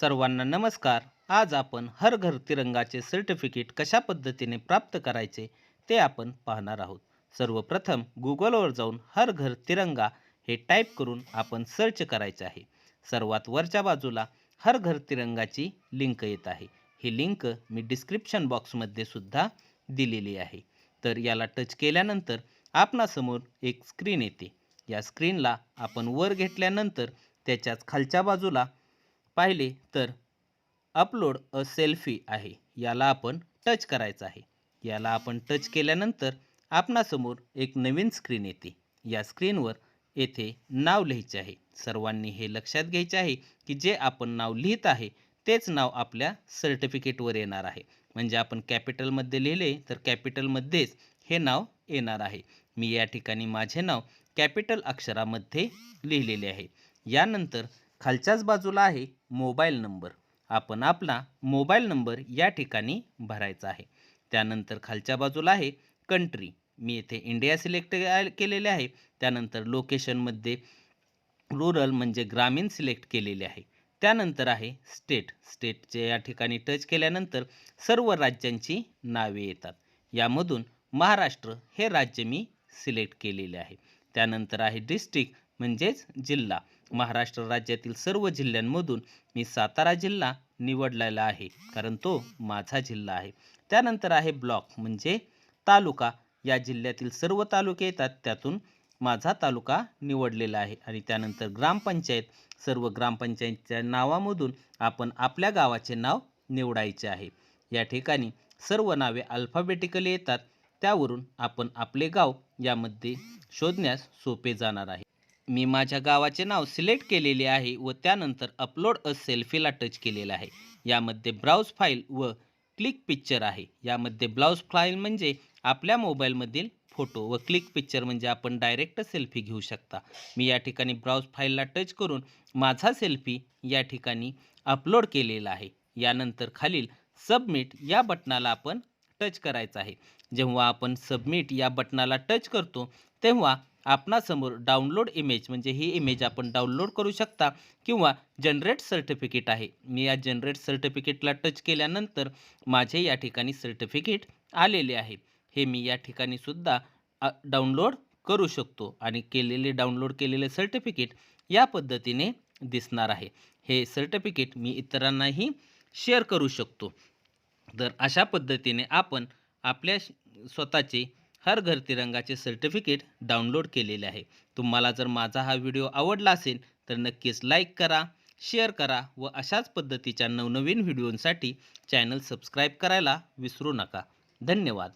सर्वांना नमस्कार. आज आपण हर घर तिरंगाचे सर्टिफिकेट कशा पद्धतीने प्राप्त करायचे ते आपण पाहणार आहोत. सर्वप्रथम गुगलवर जाऊन हर घर तिरंगा हे टाईप करून आपण सर्च करायचे आहे. सर्वात वरच्या बाजूला हर घर तिरंगाची लिंक येत आहे. ही लिंक मी डिस्क्रिप्शन बॉक्समध्ये सुद्धा दिलेली आहे. तर याला टच केल्यानंतर आपणासमोर एक स्क्रीन येते. या स्क्रीनला आपण वर घेतल्यानंतर त्याच्याच खालच्या बाजूला पाहिले तर अपलोड अ सेल्फी आहे. याला आपण टच करायचं आहे. याला आपण टच केल्यानंतर आपणासमोर एक नवीन स्क्रीन येते. या स्क्रीनवर येथे नाव लिहायचे आहे. सर्वांनी हे लक्षात घ्यायचे आहे की जे आपण नाव लिहित आहे तेच नाव आपल्या सर्टिफिकेटवर येणार आहे. म्हणजे आपण कॅपिटलमध्ये लिहिले तर कॅपिटलमध्येच हे नाव येणार आहे. मी या ठिकाणी माझे नाव कॅपिटल अक्षरामध्ये लिहिलेले आहे. यानंतर खालच्याच बाजूला आहे मोबाईल नंबर. आपण आपला मोबाईल नंबर या ठिकाणी भरायचा आहे. त्यानंतर खालच्या बाजूला आहे कंट्री. मी येथे इंडिया सिलेक्ट केलेले आहे. त्यानंतर लोकेशनमध्ये रुरल म्हणजे ग्रामीण सिलेक्ट केलेले आहे. त्यानंतर आहे स्टेट. स्टेटचे या ठिकाणी टच केल्यानंतर सर्व राज्यांची नावे येतात. यामधून महाराष्ट्र हे राज्य मी सिलेक्ट केलेले आहे. त्यानंतर आहे डिस्ट्रिक्ट. म्हणजेच जिल्हा. महाराष्ट्र राज्यातील सर्व जिल्ह्यांमधून मी सातारा जिल्हा निवडलेला आहे. कारण तो माझा जिल्हा आहे. त्यानंतर आहे ब्लॉक म्हणजे तालुका. या जिल्ह्यातील सर्व तालुके येतात. त्यातून माझा तालुका निवडलेला आहे. आणि त्यानंतर ग्रामपंचायत. सर्व ग्रामपंचायतच्या नावामधून आपण आपल्या गावाचे नाव निवडायचे आहे. या ठिकाणी सर्व नावे अल्फाबेटिकली येतात. त्यावरून आपण आपले गाव यामध्ये शोधण्यास सोपे जाणार आहे. मी माझ्या गावाचे नाव सिलेक्ट केलेले आहे व त्यानंतर अपलोड अ सेल्फीला टच केलेलं आहे. यामध्ये ब्राउज फाईल व क्लिक पिक्चर आहे. यामध्ये ब्लाउज फाईल म्हणजे आपल्या मोबाईलमधील फोटो व क्लिक पिक्चर म्हणजे आपण डायरेक्ट सेल्फी घेऊ शकता. मी या ठिकाणी ब्राउज फाईलला टच करून माझा सेल्फी या ठिकाणी अपलोड केलेला आहे. यानंतर खालील सबमिट या बटनाला आपण टच करायचं आहे. जेव्हा आपण सबमिट या बटनाला टच करतो तेव्हा आपणासमोर डाउनलोड इमेज म्हणजे ही इमेज आपण डाउनलोड करू शकता किंवा जनरेट सर्टिफिकेट आहे. मी या जनरेट सर्टिफिकेटला टच केल्यानंतर माझे या ठिकाणी सर्टिफिकेट आलेले आहे. हे मी या ठिकाणी सुद्धा डाउनलोड करू शकतो आणि केलेले डाउनलोड केलेले सर्टिफिकेट या पद्धतीने दिसणार आहे. हे सर्टिफिकेट मी इतरांनाही शेअर करू शकतो. तर अशा पद्धतीने आपण आपल्या श- स्वतःचे हर घर तिरंगाचे सर्टिफिकेट डाउनलोड केलेले आहे. तुम्हाला जर माझा हा व्हिडिओ आवडला असेल तर नक्कीच लाईक करा शेअर करा व अशाच पद्धतीच्या नवनवीन व्हिडिओंसाठी चॅनल सबस्क्राईब करायला विसरू नका. धन्यवाद.